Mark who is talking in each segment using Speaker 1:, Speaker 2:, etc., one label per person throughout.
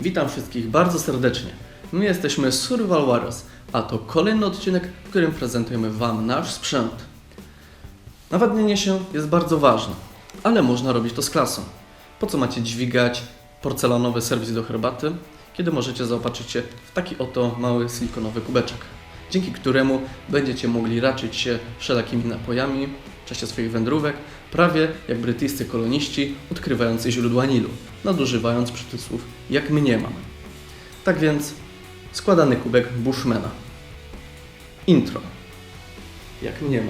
Speaker 1: Witam wszystkich bardzo serdecznie. My jesteśmy Survival Warriors, a to kolejny odcinek, w którym prezentujemy Wam nasz sprzęt. Nawadnienie się jest bardzo ważne, ale można robić to z klasą. Po co macie dźwigać porcelanowy serwis do herbaty, kiedy możecie zaopatrzyć się w taki oto mały silikonowy kubeczek, dzięki któremu będziecie mogli raczyć się wszelakimi napojami w czasie swoich wędrówek, prawie jak brytyjscy koloniści odkrywający źródła Nilu, nadużywając przytysłów jak my nie mamy. Tak więc składany kubek Bushmana. Intro. Jak mnie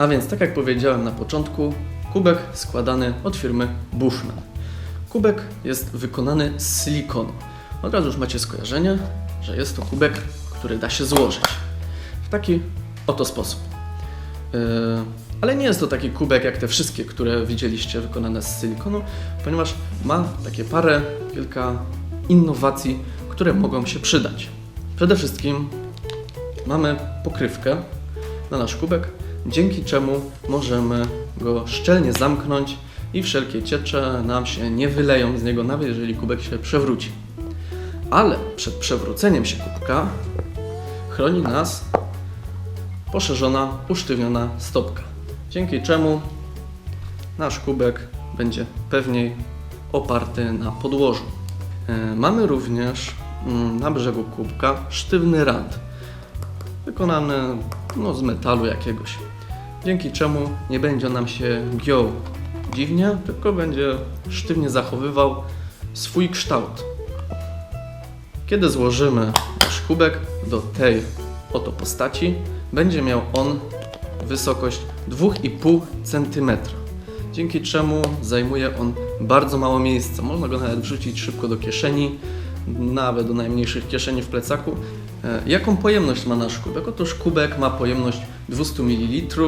Speaker 1: A więc, tak jak powiedziałem na początku, kubek składany od firmy Bushman. Kubek jest wykonany z silikonu. Od razu już macie skojarzenie, że jest to kubek, który da się złożyć w taki oto sposób. Yy, ale nie jest to taki kubek jak te wszystkie, które widzieliście wykonane z silikonu, ponieważ ma takie parę, kilka innowacji, które mogą się przydać. Przede wszystkim mamy pokrywkę na nasz kubek, dzięki czemu możemy go szczelnie zamknąć i wszelkie ciecze nam się nie wyleją z niego, nawet jeżeli kubek się przewróci. Ale przed przewróceniem się kubka chroni nas poszerzona, usztywniona stopka, dzięki czemu nasz kubek będzie pewniej oparty na podłożu. E, Mamy również mm, na brzegu kubka sztywny rand, wykonany no, z metalu jakiegoś, dzięki czemu nie będzie nam się giął dziwnie, tylko będzie sztywnie zachowywał swój kształt. Kiedy złożymy nasz kubek do tej oto postaci, będzie miał on wysokość 2,5 cm, dzięki czemu zajmuje on bardzo mało miejsca. Można go nawet wrzucić szybko do kieszeni, nawet do najmniejszych kieszeni w plecaku. E, Jaką pojemność ma nasz kubek? Otóż kubek ma pojemność 200 ml,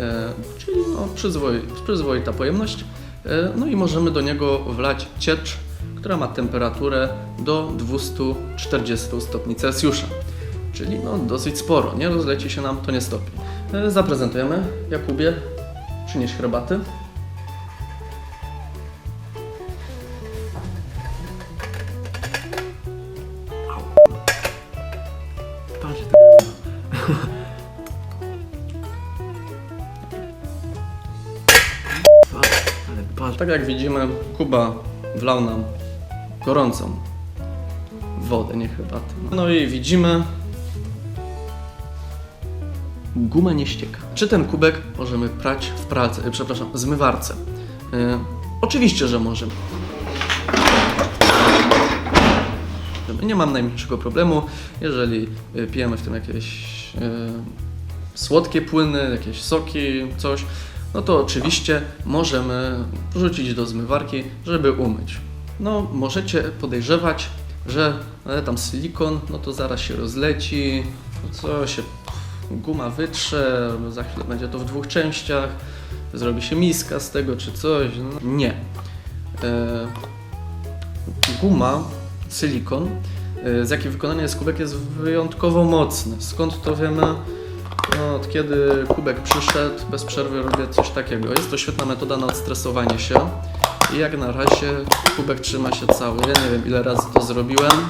Speaker 1: e, czyli no, przyzwoi, przyzwoita pojemność. E, No i możemy do niego wlać ciecz, która ma temperaturę do 240 stopni Celsjusza. Czyli no, dosyć sporo, nie rozleci się nam to nie stopi. Zaprezentujemy. Jakubie, przynieś herbaty.
Speaker 2: Patrz.
Speaker 1: Tak jak widzimy, Kuba wlał nam gorącą wodę, nie herbatę. No i widzimy, guma nie ścieka. Czy ten kubek możemy prać w pralce, e, przepraszam, w zmywarce? E, oczywiście, że możemy. Nie mam najmniejszego problemu, jeżeli e, pijemy w tym jakieś e, słodkie płyny, jakieś soki, coś, no to oczywiście możemy wrzucić do zmywarki, żeby umyć. No, możecie podejrzewać, że e, tam silikon, no to zaraz się rozleci, no co się, guma wytrze, za chwilę będzie to w dwóch częściach, zrobi się miska z tego czy coś. No, nie. E, guma, silikon, e, z jakiej wykonany jest kubek, jest wyjątkowo mocny. Skąd to wiemy? No, od kiedy kubek przyszedł, bez przerwy robię coś takiego. Jest to świetna metoda na odstresowanie się. I jak na razie kubek trzyma się cały. Ja nie wiem ile razy to zrobiłem.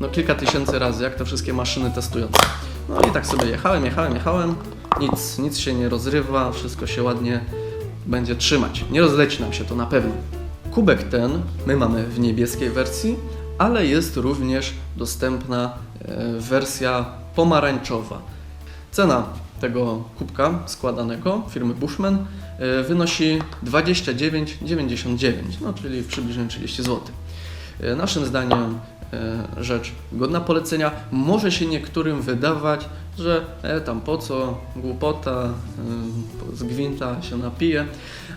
Speaker 1: No kilka tysięcy razy, jak te wszystkie maszyny testujące. No i tak sobie jechałem, jechałem, jechałem. Nic, nic się nie rozrywa, wszystko się ładnie będzie trzymać. Nie rozleci nam się to na pewno. Kubek ten my mamy w niebieskiej wersji, ale jest również dostępna e, wersja pomarańczowa. Cena tego kubka składanego firmy Bushman e, wynosi 29,99, no czyli w przybliżeniu 30 zł. E, Naszym zdaniem e, rzecz godna polecenia. Może się niektórym wydawać, że e, tam po co, głupota, z gwinta się napije,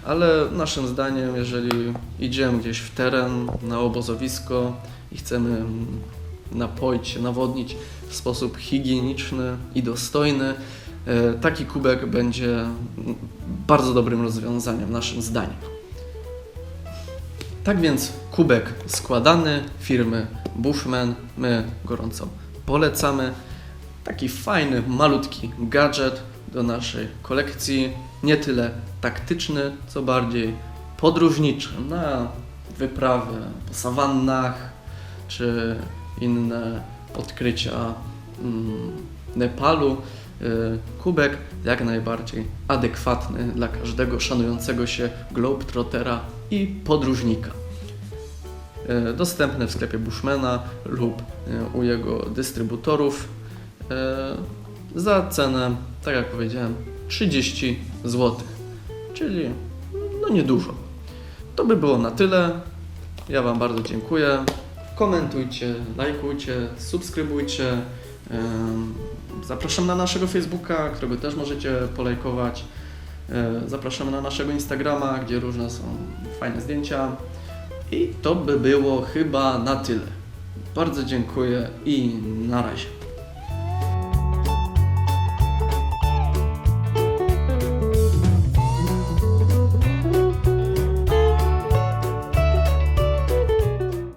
Speaker 1: ale naszym zdaniem, jeżeli idziemy gdzieś w teren, na obozowisko i chcemy mm, napoić się, nawodnić w sposób higieniczny i dostojny, e, taki kubek będzie bardzo dobrym rozwiązaniem, naszym zdaniem. Tak więc kubek składany firmy Bushman my gorąco polecamy. Taki fajny, malutki gadżet do naszej kolekcji. Nie tyle taktyczny, co bardziej podróżniczy na wyprawy po sawannach czy inne odkrycia mm, Nepalu. Y, Kubek jak najbardziej adekwatny dla każdego szanującego się globetrottera i podróżnika. Y, Dostępny w sklepie Bushmana lub y, u jego dystrybutorów za cenę, tak jak powiedziałem, 30 zł, czyli no niedużo. To by było na tyle. Ja Wam bardzo dziękuję. Komentujcie, lajkujcie, subskrybujcie. Zapraszam na naszego Facebooka, którego też możecie polajkować. Zapraszamy na naszego Instagrama, gdzie różne są fajne zdjęcia. I to by było chyba na tyle. Bardzo dziękuję i na razie.